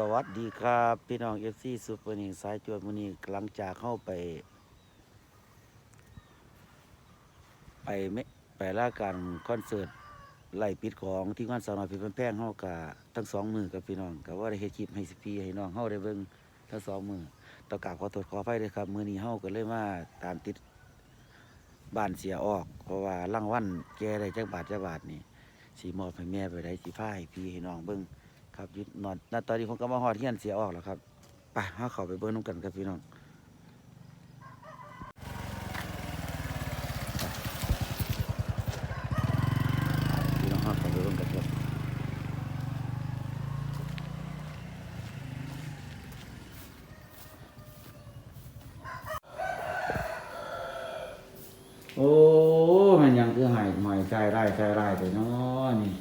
สวัสดีครับพี่น้องเอฟซีซูเปอร์นิงสายจวดมือนี้หลังจากเข้าไป ไปไม่ไปล่าการคอนเสิร์ตไล่ปิดของที่งานสาวน้อยเพี่นแพงเข้ากะทั้งสองมือกับพี่น้องกับว่าได้เฮ็ดคลิปให้สิพี่ให้น้องเข้าได้เบิ่งทั้งสองมือต้อกราบขอโทษขออภัยด้วยครับ มือนี้เข้าก็เลยมาตามติดบ้านเสียออก เพราะว่าร่างวันแกได้จักบาทจักบาทนี่สีมอบให้แม่ไปได้สีผ้าให้พี่ให้น้องเบิ่ง ครับยุดนอนณตอนนี้ผมก็มาหอดเทียนเสียออกแล้วครับไปห้าเขาไปเบิ้ลน้ำกันครับพี่น้องพี่น้องห้าเขาไปเบิ้งกันครับโอ้มันยังคือหายหมอยใจไร่ใจไร่ไปเนาะนี่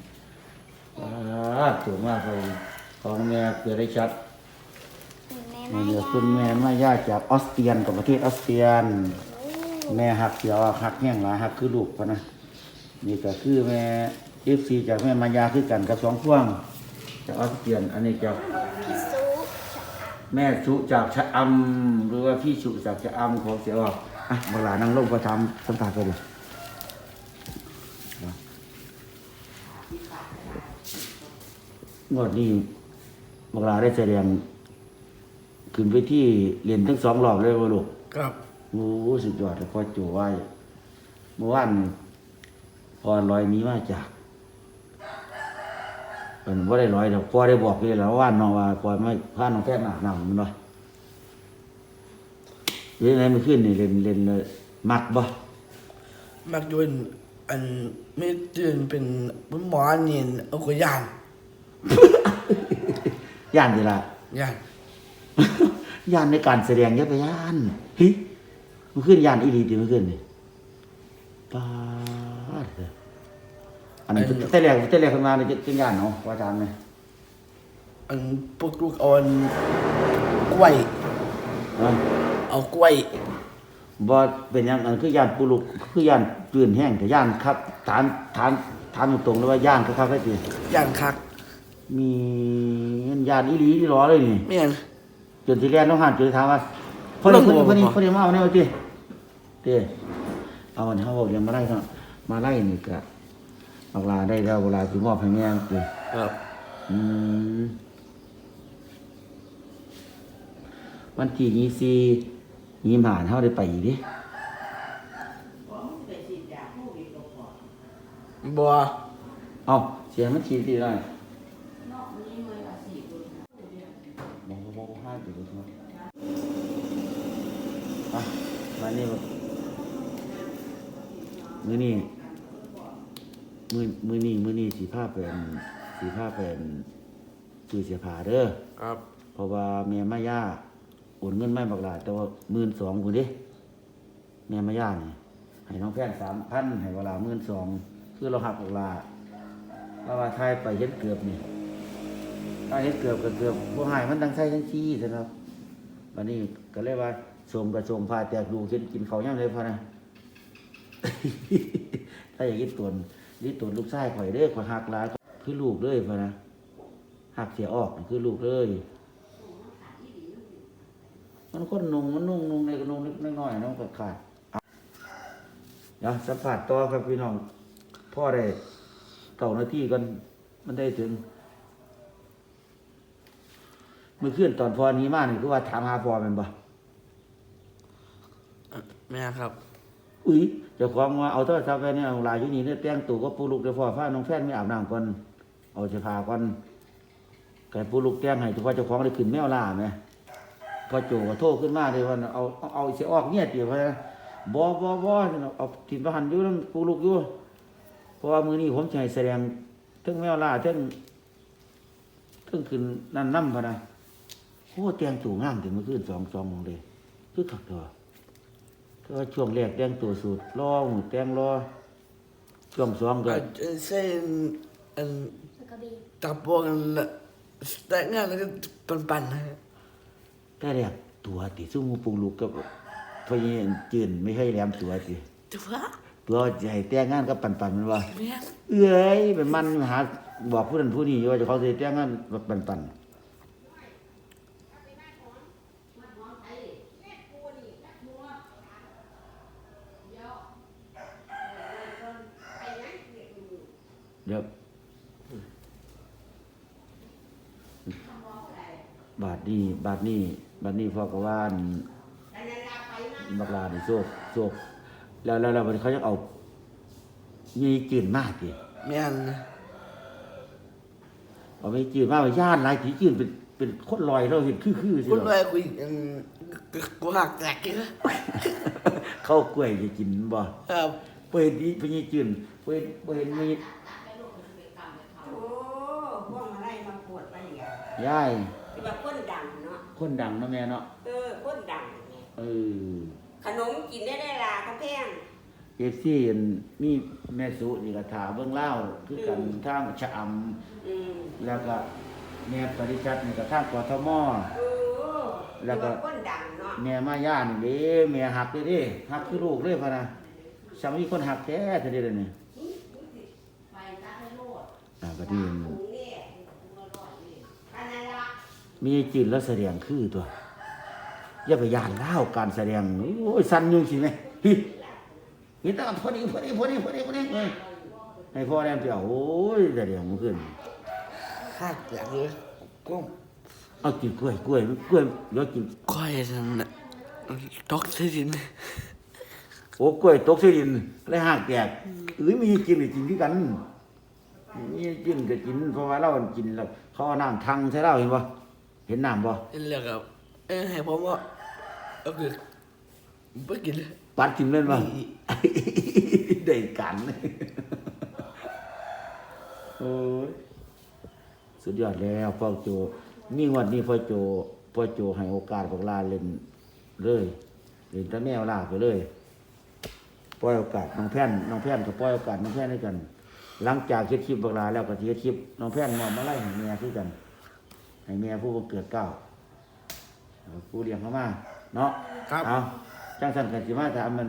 อ่าถูกมากเลยของแม่เกิดได้ชัด แม่ นี่ มา เดี๋ย ยาว คุณแม่มาญาติจากออสเตรียนกับประเทศออสเตรียน แม่หักเสียวหักแห้งหลายหักคือลูกพะนะนี่ก็คือแม่เอฟซีจากแม่มายาคือกันกับสองพ่วงจากออสเตรียน อันนี้จากแม่ชุจากชะอำหรือว่าพี่ชุจากชะอำของเสียวอะเวลานั่งลงประทำสัมผัสกันเลยงวดนี้เวลาได้แสดง ขึ้นไปที่เรียนทั้งสองรอบเลยว่าลูกครับโอ้สุดยอดเลยพ่อจู่ไว้เมื่อวานพอลอยหนี้มาจากเป็นว่าได้ลอยดอกพ่อได้บอกเลยแล้วว่าน้องว่าพ่อไม่พาน้องแพทย์หนักหนักมันบ่เรื่องไหนมันขึ้นนี่เล่นเล่นเลยมักบ่มักยนอันไม่ตื่นเป็นหมอนี่เอากระยานย่านดีละยาน ย่านในการแสดงเยอะไปย่านเฮ้ยมันขึ้นย่านอีหลีติมันขึ้นนี่ป้าดเถอะอันนั้นแต่แรกแต่แรกขึ้นมาเนี่ยจะย่านเนาะว่าอาจารย์ไหมอันพวกลูกเอาอันกล้วยเนาะเอากล้วยบ่เป็นหยังอันคือย่านปูลุกคือย่านตื่นแห้งแต่ย่านครับฐานฐานฐานตรงๆเลยว่าย่านครับครับติย่านคัก มีย่านอีหลีอีหลอเลยนี่แม่น จนที่แรกน้องหันจนถามว่าพอดีพอดีพอดีพอดีมาเอาเนี่ยว่าติติเอาอันเฮาบอกยังมาไล่เนาะมาไล่นี่ก็บักลาได้แล้วเวลาสิมอบให้แม่ติครับ อืมวันที่ยี่สี่ยี่หานเฮาได้ไปอีกดิบัวเอาเสียงมันฉีดดีหน่อยมองมองห้าอยู่ด้วยครับ อะมานี่มามือนี่มือมือนี่มือนี่สีผ้าเป็นสีผ้าเป็นซื้อเสียผ้าเด้อครับ เพราะว่าแม่มาย่าโอนเงินไม่บักหลายแต่ว่าหมื่นสองคุณดิแม่มาย่าเนี่ยให้น้องแพนสามพันให้เวลาหมื่นสองคือเราหักบักหลาเพราะว่าไทยไปเห็นเกือบนี่ถ้าเห็นเกือบก็เกือบพวกหายมันดังไส้ทั้งชี้ใช่ครับวันนี้ก็เลยว่า สมกับสมพาแตกดูเช่นกินเขาย่างเลยพอนะถ้าอย่างนี้ตวนนี่ตวนลูกชายข่อยเด้อข่อยหักลายคือลูกเลยพอนะหักเสียออกคือลูกเลยมันคนนุ่งมันนุ่งนุ่งในกระนุ่งนิดน้อยน้องก็ขาดเอาเดี๋ยวสัมผัสต่อครับพี่น้องพ่อได้เก่าหน้าที่กันมันได้ถึงเมื่อคืนตอนพอนี้มากนี่คือว่าถามหาพอแมันบ่ แม่ครับ อุ้ยเจ้าของว่าเอาโทรศัพท์ไปเนี่ยเอาหลายอยู่นี่เนี่ยแต่งตัวก็ปูลูกเดี๋ยวพ่อฟ้าน้องแฟนไม่อาบน้ำก่อนเอาเสื้อผ้าก่อนไก่ปูลูกแต่งให้เฉพาะเจ้าของได้ขึ้นแมวล่าไหมพอโจก็โทรขึ้นมาเลยว่าเอาเอาเอาเสียออกเนี่ยตีว่าบ่บ่บ่เอาทีมทหารอยู่นำปูลูกอยู่เพราะว่ามือนี้ผมจะให้แสดงถึงแมวล่าถึงถึงขึ้นนั่นนำพะนะโอ้แต่งตัวงามถึงเมื่อคืน2 2โมงเลยคือคักตัว ก็ช่วงแรกแต่งตัวสูตรรอหมูแต่งรอช่วงสองก็อันเส้นอันกระบี่ตับพวกอันละแต่งงานแล้วก็ปันๆนะแต่แรกตัวติสู้หมูปูลูกกับพญาจืนไม่ให้แหลมตัวติตัวตัวจะให้แต่งงานกับปันปันๆมันว่าแม่นเอ้ยเป็นมันหาบอกผู้นั้นผู้นี้ว่าเจะเขาสิแต่งงานแบบปันปัน เดี๋ยวบาทนี้บาทนี้บาทนี้พ่อก็ว่าอั่นบักลานี่โซกโซกแล้วแล้วแล้วมันเขาจะเอามีจืนมากดิแม่นเอาไม่จืนมากไปย่านหลายผีจืนเป็นเป็นคนลอยเราเห็นคือคือๆสิคนเนาะรวยกูอืมกูหักแตกเลยเข้าวกล้วยจะกินบ่ครับเปิดดีพญจืนเปิดเปิดมี โอ้พวกมาไล่มาปวดไปอ ย่างเงี้ยยายที่ว่าคนดังเนาะคนดังเนาะแม่เนาะเออคนดังเนี่ยเออขนมกินได้ได้ลาเขาแพงเอฟซีมีแม่สุนี่ก็ถาเบิ่งเล่าวคือกันทางชะอำอืมแล้วก็แม่ปริชัดนี่ก็ทางกทม เออแล้วก็ที่าคนดังเนาะแม่มาย่านี่เด้แม่หักเด้เด้หักคือลูกเลยพะนะสามีคนหักแท้เท่านี้เลยนี่อ่าก็ดีถุงเนี่ยอันนั้นละ มีจิตแล้วแสดงคือตัวอย่าไปย่านเล่าวการแสดงโอ้ยสั่นอยุ่งสิแม่ฮิเห็นแตว่าพอดีพอดีพอดีพอดีพอดีเอ้ยให้พ่อแดนไปเอาโอ้ยแสดงมันขึ้นหักแตกเลยกูเอากินกล้วยกล้วยกล้วยเดี๋ยวกินก้อยทันน่ะตกที่ดินโอ้กล้วยตกใส่ดินเลยหักแตกเอ้ยมีกินหรือกินคือกันมีกินก็กินเพราะว่าเรากินแล้วเขาเอาน้ำทังใส่เราเห็นบ่ เห็นน้ำบ่เห็นแล้วครับเอ้ยให้ผมว่าก็คือไม่กินเลยปัดกินเล่นบ่ได้กันโอ้ยสุดยอดแล้วพ่อโจมีงวันนี้พ่อโจพ่อโจให้โอกาสพวกลาเล่นเลยเล่นแตะแมวลาไปเลยปล่อยโอกาสน้องแพนน้องแพนก็ปล่อยโอกาสน้องแพนให้กัน หลังจากเฮ็ดคลิปบักลาแล้วก็สิเฮ็ดคลิปน้องแพนมอบมาไล่ให้แม่คือกัน ให้แม่ผู้บ่เกิดเกล้าเอาผู้เลี้ยงเขามาเนาะครับเอาจังสันกันสิมาถามมัน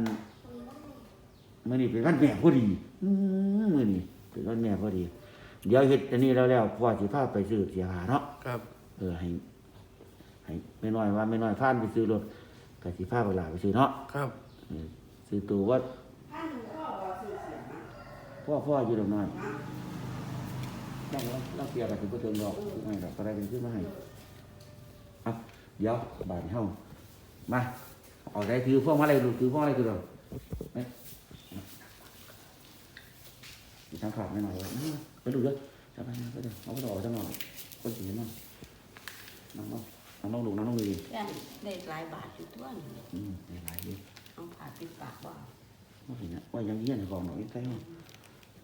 มื้อนี้เป็นวันแม่พอดีอื้อมื้อนี้เป็นวันแม่พอดี เดี๋ยวเฮ็ดอันนี้แล้วแล้วพ่อสิพาไปซื้อเสียหาเนาะครับ เออให้ให้ไม่น้อยว่าไม่น้อยพานไปซื้อรถก็สิพาบักลาไปซื้อเนาะครับเออซื้อตัวว่าท่านพ่อบอกสื่อเสียงนะพ่อพ่ออยู่ตรงนั้นต้อง เราเราเปียกกับถึงก็เทิงดอกไม่ดอกก็ได้เป็นขึ้นมาให้เอาเดี๋ยวบาดเฮามาเอาได้ถือพวกมาอะไรดูถือพวกอะไรคือเราเอ๊ะมีทางขาดไม่หน่อยว่าอื้อไปดูเยอะจะไปนะไปเดี๋ยวเอาไปต่อจังหน่อยคนสีนั่งนั่งน้องนั่งน้องลูกนั่งน้องดีได้ได้หลายบาทอยู่ตัวนี่อืมได้หลายเยอะเอาผ่าปิดปากว่าว่าเห็นนะว่ายังเยี่ยนในกองหน่อยใกล้มา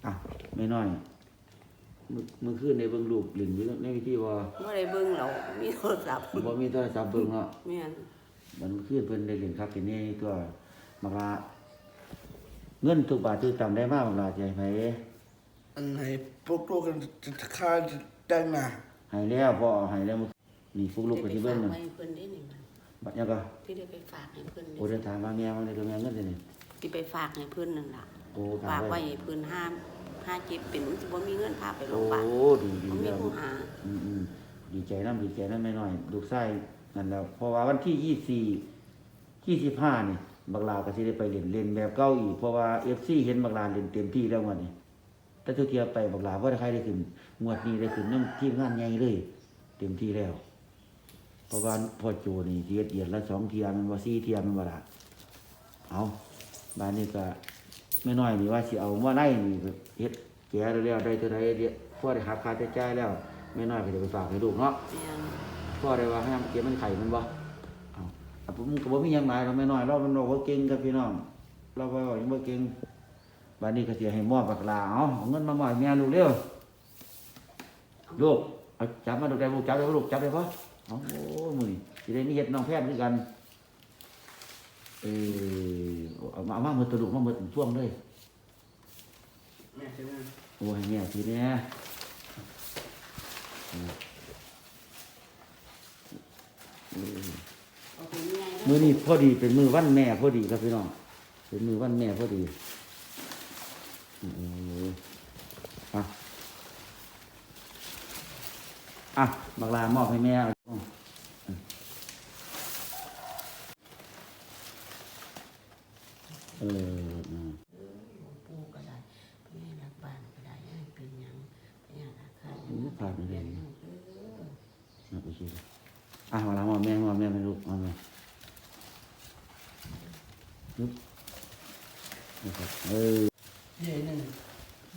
อะไม่น้อย มือมือขึ้นในเบิ่งรูปหลินอยู่ในวิธีว่าเมื่อไรเบิ่งเรามีโทรศัพท์บ่มีโทรศัพท์เบิ่งเนาะแม่นมันขึ้นเพิ่นได้เล่นครับเป็นนี่ตัวมักลาเงินทุกบาททุกตังค์ได้มากมักลาจะให้ไผอันไหนพวกลูกกันจะฆ่าได้มาให้แล้วพอเอาให้แล้วมึงนี่ฟุกลูกไปที่เบิ่งฝานั่กนไว้ให้เพิ่นได้นี่มันบัดยังก็ที่ได้ไปฝากให้เพิ่นโอ้เดินทางมาแม่มาได้ตัวแม่เงินได้นี่ที่ไปฝากให้เพิ่นนั่นล่ะโอ้ฝากไว้ให้เพิ่นห้าม ห้าเจ็บเป็นมันสิบ่มีเงินพาไปโรโอ้งพยาบาลดีดีบ่มีแล้วผู้หาอืมอืมดีใจน้ำดีใจน้ำไม่น้อยลูกไส้นั่นแล้วเพราะว่าวันที่ยี่สี่ยี่สิบห้านี่บักลาก็สิได้ไปเล่นเล่นแบบเก่าอีกเพราะว่าเอฟซีเห็นบักลาเล่นเต็มที่แล้ววันนี้แต่ทุกเทียไปบักลาว่าได้ใครได้ขึ้นงวดนี้ได้ขึ้นนั่งทีมงานใหญ่เลย เต็มที่แล้ว เพราะว่าพ่อโจนี่เทียดเดียดละสองเทียมันว่าสี่เทียมันว่าละเอาบ้านนี้ก็ ไม่น้อยนี่ว่าสิเอาว่าไล่นี่เฮ็ดแก่แล้วได้เท่าไรเดียพ่อได้หักค่าใช้จ่ายแล้วไม่น้อยก็จะไปฝากให้ลูกเนาะพ่อได้ว่าให้มันเก็บมันไข่มันบ่เอาอะผมก็บ่มีหยังหลายเราไม่น้อยเรามันบอกว่าเก่งกับพี่น้องเราบ่ว่ายังบ่เก่งบัดนี้ก็สิให้มอบปากลาเอาเอเงินมามอบแม่ลูกเร็วลูกเอาจับมาดูได้ลูกจับได้บ่ลูกจับได้บ่อโอ้มื้อนี้สิได้มีเฮ็ดน้องแพทย์คือกัน เออเอามาเอามาหมดตัวลูกมาหมดช่วงเลยแม่ใช่ไหมโอ้ให้แม่ทีเนี้ยอืมอืมเอาไปยังไงมือนี้พอดีเป็นมือวันแม่พอดีครับพี่น้อง เป็นมือวันแม่พอดีอืมอะอะบักลามอบให้แม่เอาเอออืม ปูก็ได้แม่รักบ้านก็ได้ให้เป็นหยัง เรียนนะโอเค อะมาและมาแม่มาแม่ไม่ลูกมาแม่นึกนะครับเออเย็นนึง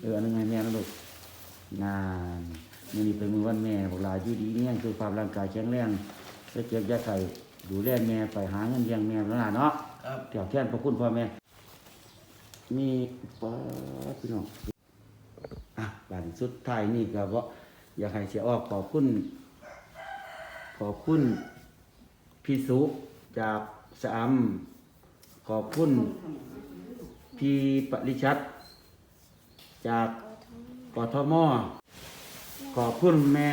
เอออันนึงให้แม่นะลูกนานมื้อนี้เป็นมือวันแม่พวกหลาอยู่ดีเนี่ยคือความร่างกายแข็งแรงแล้เจ็บยาไข้ดูแลแม่ไปหาเงินเลี้ยงแม่แล้วล่ะเนาะครับเดี๋ยวแทนพระคุณพ่อแม่มีป้าพี่น้องอะบันสุดท้ายนี่ก็บ่อยากให้เสียออกขอบคุณ ขอบคุณพี่สุจากสะอำขอบคุณพี่ปริชัด จากกทมขอบคุณแม่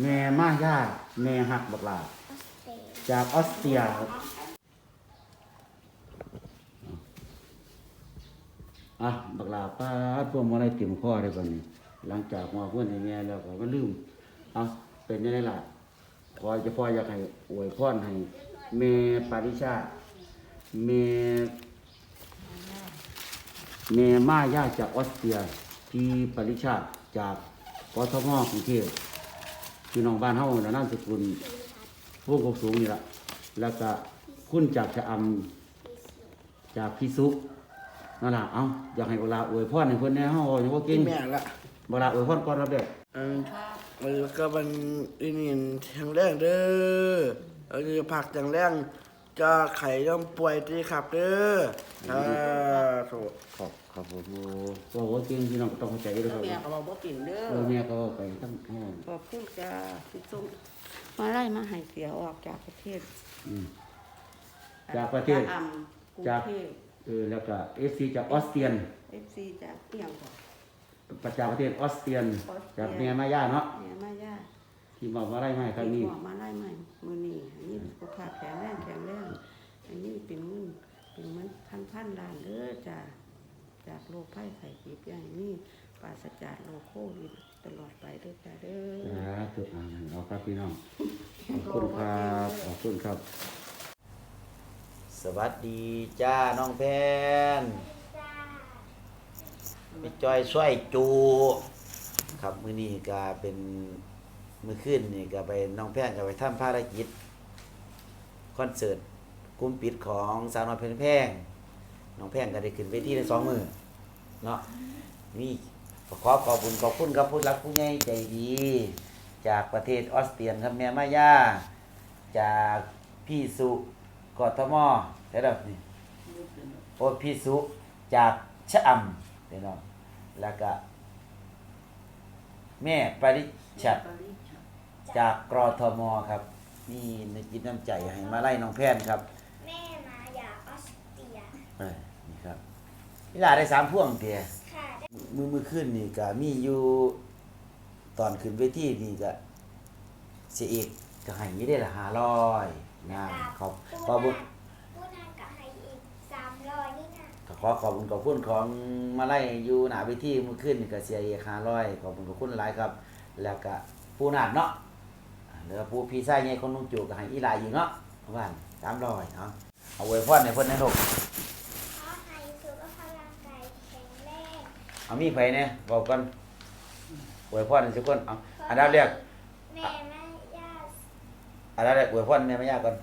แม่มาย่าแม่หักบักลาจากออสเตรียอะบักลาป้าพวกมาได้เต็มข้อได้ก่อนนี่หลังจากมาเพื่อนแม่แล้วก็มันลืม เอาเป็นยังไงล่ะขอจะพ่ออยากให้อวยพรให้แม่ปาริชาแม่แม่มาย่าจากออสเตรียที่ปาริชาจากกทมกรุงเทพพี่น้องบ้านเฮาน่ะนามสกุลพวกกสูงนี่ละแล้วก็คุณจากชะอำจากพิสุนั่นล่ะเอาอยากให้เวลาอวยพรให้เพิ่นแหน่เฮาอย่าว่าเก่กิงนแม่ละเวลาอวยพรก่อนรับเด้ออื มแล้วก็มันอีนี่แข็งแรงเด้อเราจะผักแข็งแรงจะไข่ย่อมป่วยดีครับเด้ออ่าโถขอบขอบผมว่าว่าเก่งพี่น้องก็ต้องเข้าใจด้วยครับแม่ก็บอกว่าปิ่นเด้อเออแม่ก็เว้าไปทั้งห้องขอบคุณจ้าที่ส่งมาไล่มาให้เสียออกจากประเทศอืมจากประเทศอำกรุงจากเทพเออแล้วก็ FC จากออสเตรียนเอฟซีจากเอียงก่อน ประจากประเทศออสเตรียนออสเตรียจากแม่มาย่าเนาะแม่มาย่าที่มาว่าไล่มาให้ครั้งนี้ที่บอกมาไล่ใหม่มือนี้อันนี้สุขภาพแข็งแรงแข็งแรงอันนี้เป็นเงินเป็นเงินพันพันล้านเด้อจ้าจากโรคไข้ไข้เจ็บอย่างนี้ปราศจากโรคโควิดตลอดไปเด้อจ้าเด้อ สาธุอ่าเอาครับพี่น้อง ขอบคุณครับ ขอบคุณครับ สวัสดีจ้าน้องแพน มีจอยช่วยจู ครับมื้อนี้ก็เป็นมื้อคืนนี่ก็ไปน้องแพนก็ไปทำภารกิจคอนเสิร์ตกลุ่มปิดของสาวน้อยเพลินแพงน้องแพงก็ได้ขึ้นเวทีได้สองมือเนาะนี่ขอขอบคุณขอบคุณครับผู้รักผู้ใหญ่ใจดี จากประเทศออสเตรียครับแม่มายาจากพี่สุกอทมใช่ไหมนี่โอ้พี่สุจากชะอำ เดี๋ยวเนาะแล้วก็ แม่ปริชัดจากกรทมครับ นี่นึกจิตน้ำใจให้มาไล่น้องแพนครับ แม่มาจากออสเตรียเออนี่ครับเวลาได้สามพ่วงเตียค่ะได้มือมือขึ้นนี่ก็มีอยู่ตอนขึ้นเวทีนี่ก็เสียเอกก็ให้ยี่ได้ละห้าร้อยนะขอบขอบคุญ ผู้นำกับให้อีกสามร้อยนี่นะ ก็ ขอขอบคุณขอบคุณของมาไล่อยู่หน้าเวทีมือขึ้นนี่ก็เสียเอกห้าร้อยขอบคุณขอบคุณหลายครับ แล้วก็ผู้นาดเนาะแล้วก็ผู้พี่ชายใหญ่คนนุ่งจูก็ให้อีหลายอยู่เนาะประมาณสามร้อยเนาะเอาไว้พรในเพิ่นนะลูกขอให้สุขภาพร่างกายแข็งแรงเอามีไผเนี่ยบอกกันอวยพรให้ทุกคนเอาอันดับแรกแม่แม่ย่าอันดับแรกอวยพรเนี่ยไม่ยากก่อน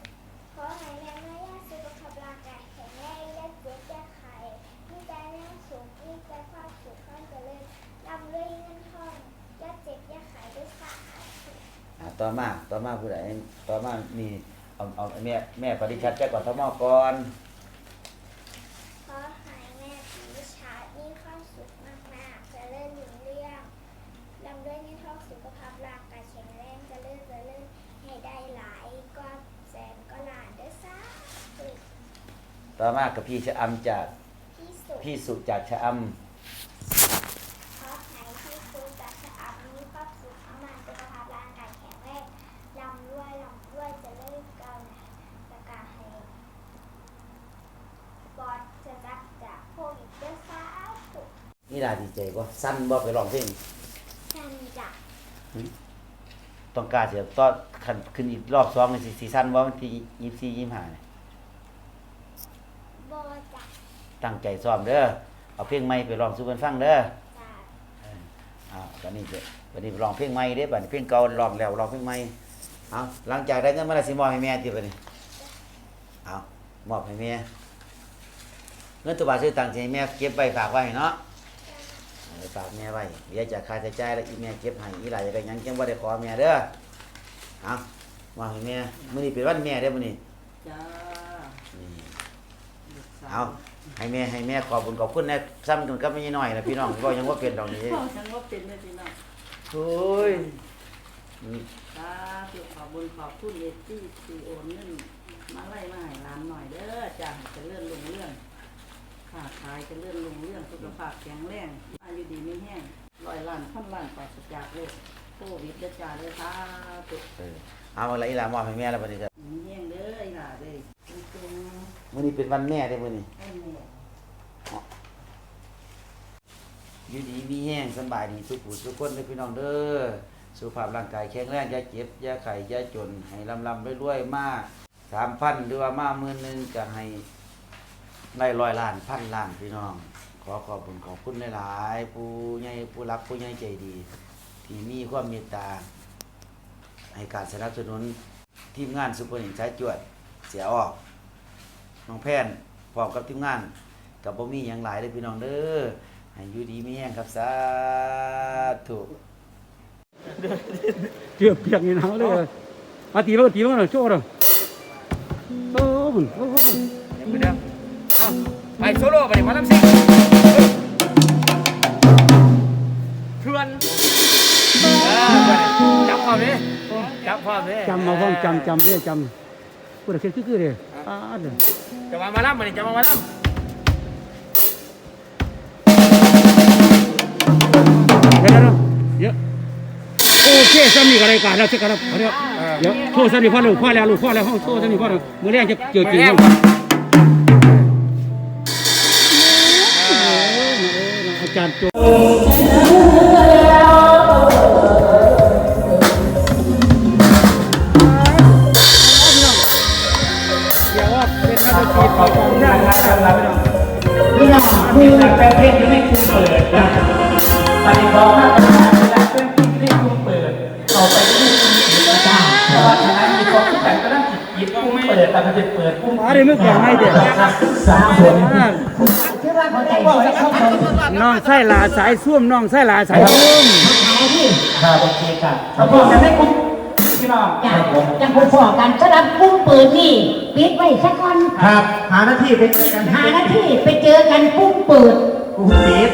ขอให้แม่แม่ย่าสุขภาพร่างกายแข็งแรงอย่าเจ็บอย่าไข้มีใจแรงสูงมีใจความสุขความเจริญร่ำรวยเงินทองอย่าเจ็บอย่าไข้ด้วยค่ะ อ่า ต่อมาต่อมาผู้ใดต่อมานี่เอาเอาแม่แม่ปฏิชัดแจ้ก่อนทมก่อนขอให้แม่ผีชาติมีความสุขมากๆเจริญรุ่งเรืองร่ำรวยเงินทองสุขภาพร่างกายแข็งแรงเจริญเจริญให้ได้หลายก็แสนก็ล้านเด้อซ่าธุต่อมากับพี่ชะอำจากที่สุดพี่สุจากชะอขอให้ที่สุดจากสะอาดมีความสุขมากๆสุขภาพร่างกายแข็งแรงร่ำรวยร่ำรวยเจริญก้าวหน้าและก็ให้ปลอดจากจากโควิดเด้อซ่าธุำนี่ ล่ะดีใจบ่สั้นบ่ไปร้องเพลงจันจักต้องการเสียต่อขันขึ้นอีกรอบสองนี่สิสิสั้นบ่วันที่ยี่สี่ยี่ห้าเนี่ยโบจักตั้งใจซ้อมเด้อเอาเพลงใหม่ไปร้องสู่เพิ่นฟังเด้อจักอ้าวตอนนี้จะวันนี้ร้องเพลงใหม่เด้บัดนี้เพลงเก่าร้องแล้วร้องเพลงใหม่เอาหลังจากได้เงินมาแล้วสิมอบให้แม่ติบัดนี้เอามอบให้แม่เงินตัวบาทซื้อตังค์สิให้แม่เก็บไว้ฝากไว้เนาะเอาไป ฝากแม่ไว้เดี๋ยวจะค่าใช้จ่ายแล้วอีแม่เก็บให้อีหลายจะได้หยังจังบ่ได้ขอแม่เด้อเอามอบให้แม่มื้อนี้เป็นวันแม่เด้อมื้อนี้จ้านี่ ลูกสวเอาให้แม่ให้แม่ขอบคุญขอบคุณนะซ้ำกันกับไม่น้อยนะพี่น้องก็ยังว่าเป็นดอกนี้พ่อฉันว่าเป็นได้พี่น้องโอ้ยสาธุขอบบุญขอบคุณเอจี้ซีโอนเงินมาไล่มาให้ร้านหน่อยเด้อจ้าให้เจะเลื่อนลงเรื่อง ค้าขายเจะเลื่อนลงเรื่องสุขภาพแข็งแรงอายุดีไม่แห้งร้อยล้านพันล้านปราศจากโรคโควิดเด้อจ้าเด้อสาธุเออเอาอะไรอีหลามอบให้แม่แล้วบัดนี้ครับมีแห้งเด้ออีหล่าเด้อจริงมื้อนี้เป็นวันแม่เด้อมื้อนี้ๆให้แม่อยู่ดีมีแห้งสำบายดีทุกผู้ทุกคนเด้อพี่น้องเด้อสุขภาพร่างกายแข็งแรงอย่าเจ็บอย่าไข้อย่าจนให้ลำลำรวยๆมา3,000หรือว่ามาหมื่นหนึงก็ให้ ได้ร้อยล้านพันล้านพี่น้อง ขอขอบคุณขอบคุณหลายๆผู้ใหญ่ผู้รักผู้ใหญ่ใจดี ที่มีความเมตตาให้การสนับสนุนทีมงานซุปเปอร์หญิงสายจวดเสียออกน้องแพนพร้อมกับทีมงานกับบ่มีหยังหลายเลยพี่น้องเด้อให้อยู่ดีมีแห้งครับสาธุเปียกเปียกนี่หนาวเลยมาตีมันตีมันหน่อยโชว์หน่อยโอ้หุ่นโอ้หุ่น ไปโซโล่ไปดิมาลำซิงเพื่อนจับความนี้จับความนี้จำมาพ้องจำจำเด้จำพูดอะไรคือคือๆเลยอ่าเด้อจะมามาลำมาดิจะมามาลเยวเดี๋ยวโอเคสามีกับรายการแล้วเช็คกันแล้วเดี๋ยวเดี๋ยวโทษสามีพ่อลูกพ่อแล้วลูกพ่อแล้วห้องโทษสามีพ่อแล้วมือแรกจะเจอจริง อาจารย์โจเดี๋ยวว่าเป็นนักดตรีของยานนี่น้องคือแฟนเพลงที่ไม่คุ้มเปิดนะปฏิบัติมาตาเวลาเพื่อนที่ไม่คุ้มเปิดเอาไปที่คุ้มเปิดนะจ๊ะเพราะว่าฉะนั้นมีความคิดแต่ก็ต้องจิตคุ้มเปิดแต่มันจะเปิดคุ้มมาได้ไม่แข่งให้เด็กสามคน น้องไส้ลาสายส้วมน้องไส้ลาสายส้วมครับโอเคครับเราบอกกันไม่คุ้มพี่น้องครับผมจังพอกันสำหรับกุ้งปืนนี่ปิดไว้สักก่อนครับ หาหน้าที่ไปเจอกันหาหน้าที่ไปเจอกันกุ้งปืนกูปิด